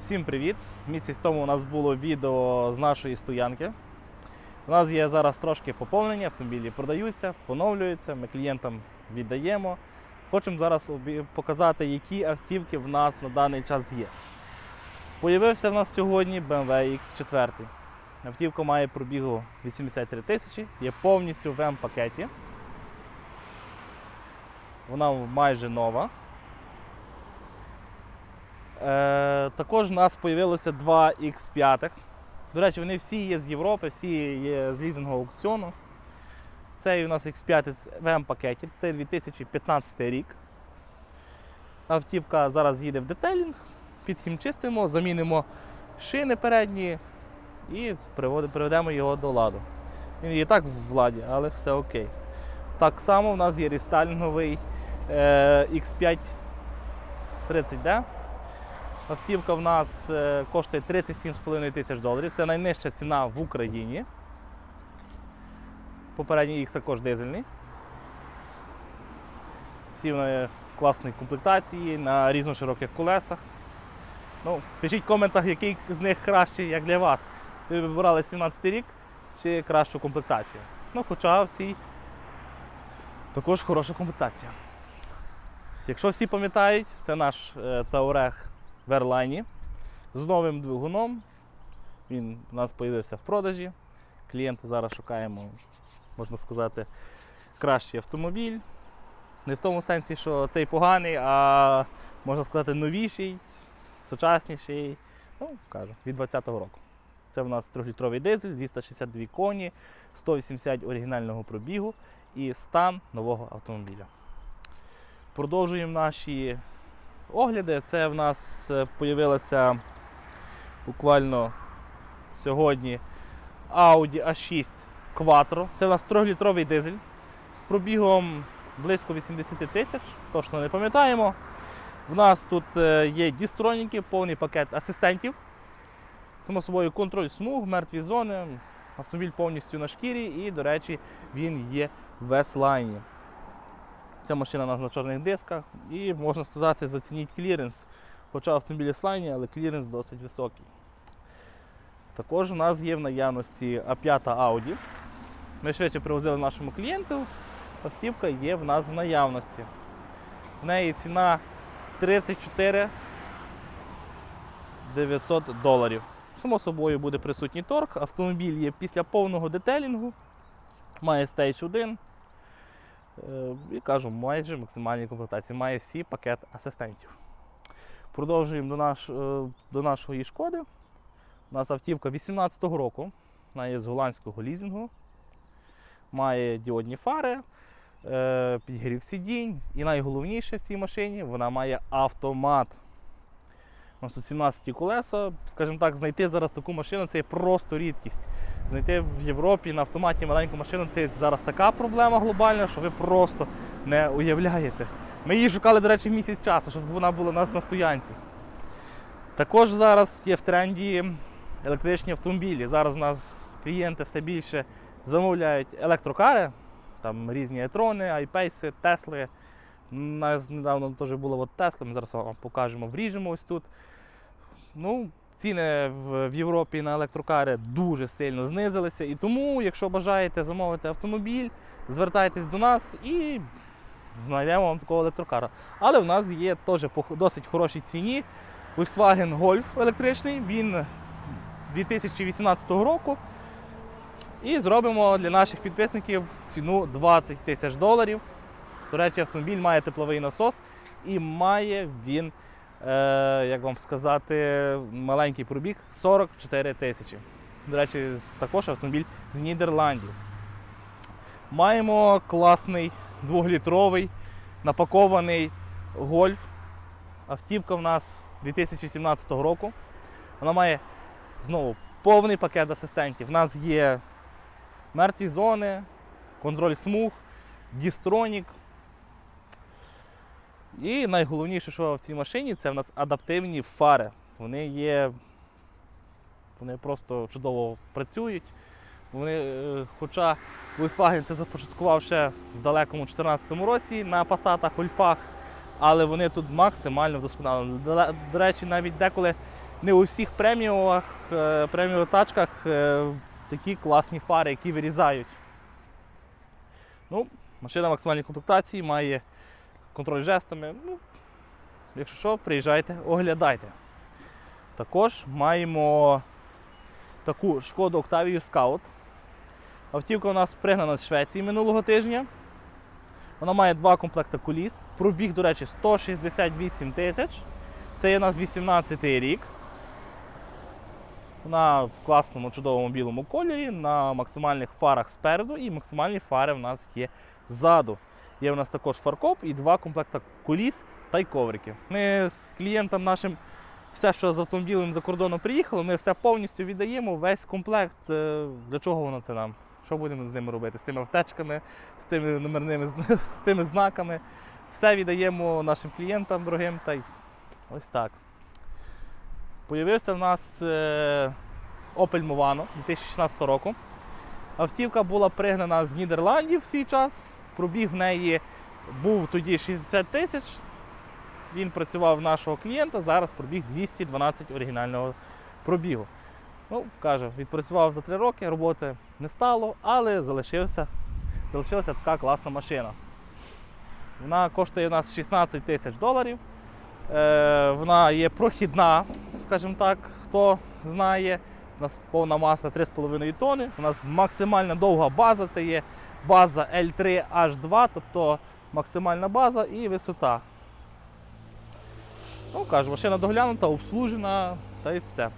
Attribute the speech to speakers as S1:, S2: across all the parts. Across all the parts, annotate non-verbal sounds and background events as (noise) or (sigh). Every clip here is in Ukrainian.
S1: Всім привіт! Місяць тому у нас було відео з нашої стоянки. У нас є зараз трошки поповнення, автомобілі продаються, поновлюються, ми клієнтам віддаємо. Хочемо зараз показати, які автівки в нас на даний час є. Появився в нас сьогодні BMW X4. Автівка має пробігу 83 тисячі, є повністю в М-пакеті. Вона майже нова. Е, також у нас з'явилося два X5. До речі, вони всі є з Європи, всі є з лізингового аукціону. Цей у нас X5 в М-пакеті, це 2015 рік. Автівка зараз їде в детелінг, підхімчистимо, замінимо шини передні і приведемо його до ладу. Він і так в владі, але все окей. Так само у нас є рестайлінговий е, X5 30D. Автівка в нас е, коштує 37,5 тисяч доларів. Це найнижча ціна в Україні. Попередній X також дизельний. Всі вони класної комплектації на різношироких колесах. Ну, пишіть в коментах, який з них кращий, як для вас. Ви вибирали 17 рік чи кращу комплектацію. Ну, хоча в цій також хороша комплектація. Якщо всі пам'ятають, це наш е, Touareg в з новим двигуном. Він у нас з'явився в продажі. Клієнта зараз шукаємо, можна сказати, кращий автомобіль. Не в тому сенсі, що цей поганий, а можна сказати, новіший, сучасніший. Ну, кажу, від 20-го року. Це в нас 3-літровий дизель, 262 коні, 180 оригінального пробігу і стан нового автомобіля. Продовжуємо наші огляди. Це в нас з'явилося буквально сьогодні Audi A6 Quattro. Це в нас 3-літровий дизель з пробігом близько 80 тисяч, точно не пам'ятаємо. В нас тут е, є дістроніки, повний пакет асистентів. Само собою, контроль смуг, мертві зони. Автомобіль повністю на шкірі і, до речі, він є в S-Line. Ця машина у нас на чорних дисках і, можна сказати, зацініть кліренс. Хоча автомобіль S-Line, але кліренс досить високий. Також у нас є в наявності А5 Audi. Ми швидше привозили нашому клієнту. Автівка є в нас в наявності. В неї ціна 34 900 доларів. Само собою буде присутній торг. Автомобіль є після повного детелінгу, має Stage 1. Е, І кажу, майже максимальні комплектації, має всі пакет асистентів. Продовжуємо до, наш, е, до нашої шкоди. У нас автівка 18-го року. Вона є з голландського лізінгу, Має діодні фари, підгрів сидінь. І найголовніше в цій машині вона має автомат. У нас тут 17 колеса. Скажімо так, знайти зараз таку машину це є просто рідкість. Знайти в Європі на автоматі маленьку машину це зараз така проблема глобальна, що ви просто не уявляєте. Ми її шукали, до речі, місяць часу, щоб вона була у нас на стоянці. Також зараз є в тренді електричні автомобілі. Зараз у нас клієнти все більше замовляють електрокари, там різні етрони, айпейси, тесли. Нас недавно теж було от Тесла, ми зараз вам покажемо, вріжемо ось тут. Ну, ціни в Європі на електрокари дуже сильно знизилися. І тому, якщо бажаєте замовити автомобіль, звертайтесь до нас і знайдемо вам такого електрокара. Але в нас є теж по досить хорошій ціні Volkswagen Golf електричний. Він 2018 року. І зробимо для наших підписників ціну 20 тисяч доларів. До речі, автомобіль має тепловий насос і має він, е, як вам сказати, маленький пробіг 44 тисячі. До речі, також автомобіль з Нідерландів. Маємо класний двохлітровий напакований гольф. Автівка в нас 2017 року. Вона має знову повний пакет асистентів. У нас є мертві зони, контроль смуг, дістронік. І найголовніше, що в цій машині, це в нас адаптивні фари. Вони є, вони просто чудово працюють. Вони, е, хоча Volkswagen це започаткував ще в далекому 2014 році на пасатах, ульфах, але вони тут максимально вдосконалені. До, речі, навіть деколи не у всіх преміумах, е, преміум тачках е, такі класні фари, які вирізають. Ну, машина максимальної комплектації має контроль жестами. Ну, якщо що, приїжджайте, оглядайте. Також маємо таку шкоду Octavia Scout. Автівка у нас пригнана з Швеції минулого тижня. Вона має два комплекти коліс. Пробіг, до речі, 168 тисяч. Це є у нас 18 рік. Вона в класному чудовому білому кольорі, на максимальних фарах спереду і максимальні фари в нас є ззаду. Є у нас також фаркоп і два комплекти коліс та й коврики. Ми з клієнтам нашим все, що з автомобілем за кордону приїхало, ми все повністю віддаємо, весь комплект. Е, Для чого воно це нам? Що будемо з ними робити? З цими аптечками, з тими номерними (laughs) з тими знаками. Все віддаємо нашим клієнтам дорогим та й ось так. Появився в нас е, Opel Movano 2016 року. Автівка була пригнана з Нідерландів в свій час. Пробіг в неї був тоді 60 тисяч. Він працював в нашого клієнта, зараз пробіг 212 оригінального пробігу. Ну, каже, відпрацював за 3 роки, роботи не стало, але залишився, залишилася така класна машина. Вона коштує у нас 16 тисяч доларів. Е, вона є прохідна, скажімо так, хто знає. У нас повна маса 3,5 тонни. У нас максимальна довга база, це є база L3H2, тобто максимальна база і висота. Ну, кажу, машина доглянута, обслужена та й все.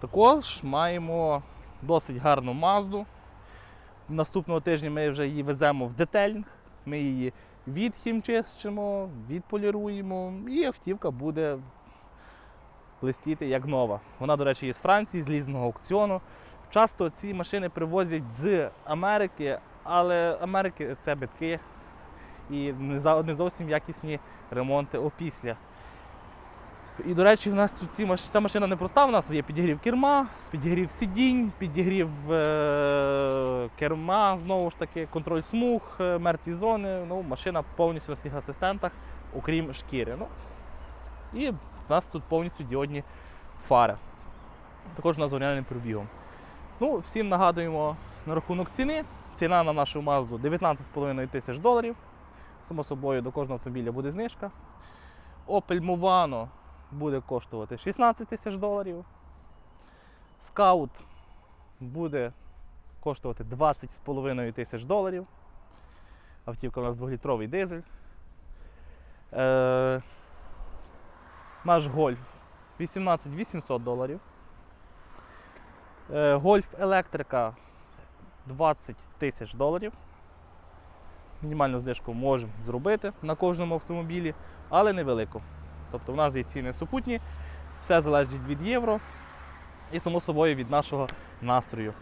S1: Також маємо досить гарну мазду. Наступного тижня ми вже її веземо в детелінг. Ми її відхімчистимо, відполіруємо, і автівка буде блистіти як нова. Вона, до речі, є з Франції, з лізного аукціону. Часто ці машини привозять з Америки, але Америки це битки і не зовсім якісні ремонти опісля. І, до речі, в нас тут ці, ця машина не проста, в нас є підігрів керма, підігрів сидінь, підігрів е- керма, знову ж таки, контроль смуг, е, мертві зони. Ну, машина повністю на всіх асистентах, окрім шкіри. Ну, і в нас тут повністю діодні фари. Також у нас пробігом. Ну, всім нагадуємо на рахунок ціни. Ціна на нашу мазду 19,5 тисяч доларів. Само собою, до кожного автомобіля буде знижка. Opel Movano буде коштувати 16 тисяч доларів. Scout буде коштувати 20,5 тисяч доларів. Автівка у нас 2-літровий дизель. Е, наш гольф 18 800 доларів. Е, гольф електрика 20 тисяч доларів. Мінімальну знижку можемо зробити на кожному автомобілі, але невелику. Тобто в нас є ціни супутні, все залежить від євро і, само собою, від нашого настрою.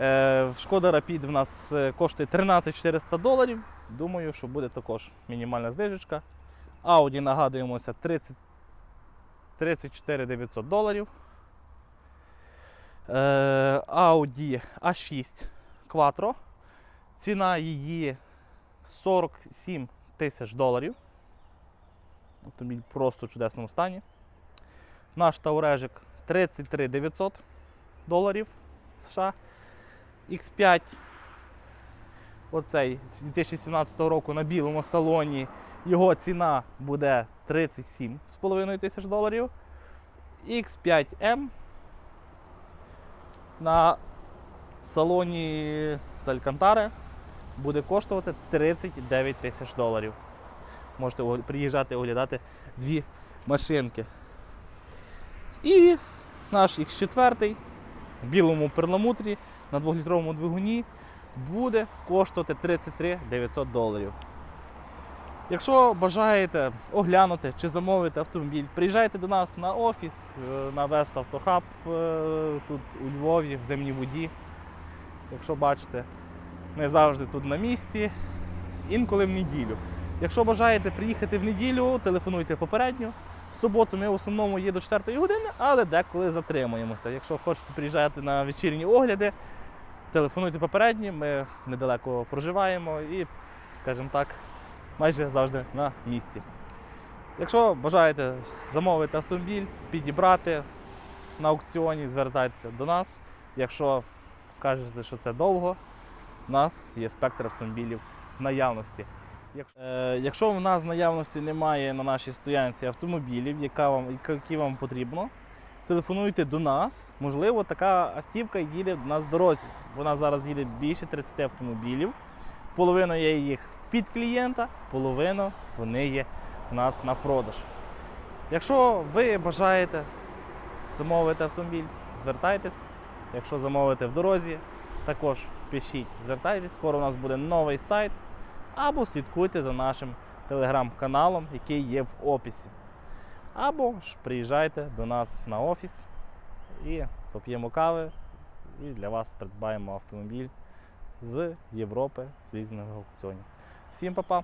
S1: Е, Шкода Rapid в нас е, коштує 13 400 доларів. Думаю, що буде також мінімальна знижечка. Audi, нагадуємося, 30, 34 900 доларів. Е, Audi A6 Quattro. Ціна її 47 тисяч доларів. Автомобіль просто в чудесному стані. Наш Таурежик 33 900 доларів США. X5. Оцей з 2017 року на білому салоні. Його ціна буде 37,5 тисяч доларів. X5M на салоні з Алькантари буде коштувати 39 тисяч доларів. Можете приїжджати оглядати дві машинки. І наш X4 в білому перламутрі на 2-літровому двигуні буде коштувати 33 900 доларів. Якщо бажаєте оглянути чи замовити автомобіль, приїжджайте до нас на офіс е, на Вест Автохаб тут у Львові, в Земній воді. Якщо бачите, ми завжди тут на місці, інколи в неділю. Якщо бажаєте приїхати в неділю, телефонуйте попередньо. В суботу ми в основному є до 4 години, але деколи затримуємося. Якщо хочете приїжджати на вечірні огляди, телефонуйте попередньо, ми недалеко проживаємо і, скажімо так, майже завжди на місці. Якщо бажаєте замовити автомобіль, підібрати на аукціоні, звертайтеся до нас. Якщо кажете, що це довго, у нас є спектр автомобілів в наявності. Якщо, е, в нас в наявності немає на нашій стоянці автомобілів, які вам потрібно, телефонуйте до нас. Можливо, така автівка їде до нас в дорозі. Вона зараз їде більше 30 автомобілів. Половина є їх під клієнта, половина вони є в нас на продаж. Якщо ви бажаєте замовити автомобіль, звертайтесь. Якщо замовите в дорозі, також пишіть, звертайтесь. Скоро у нас буде новий сайт. Або слідкуйте за нашим телеграм-каналом, який є в описі. Або ж приїжджайте до нас на офіс і поп'ємо кави, і для вас придбаємо автомобіль з Європи з лізингових аукціонів. Всім па-па!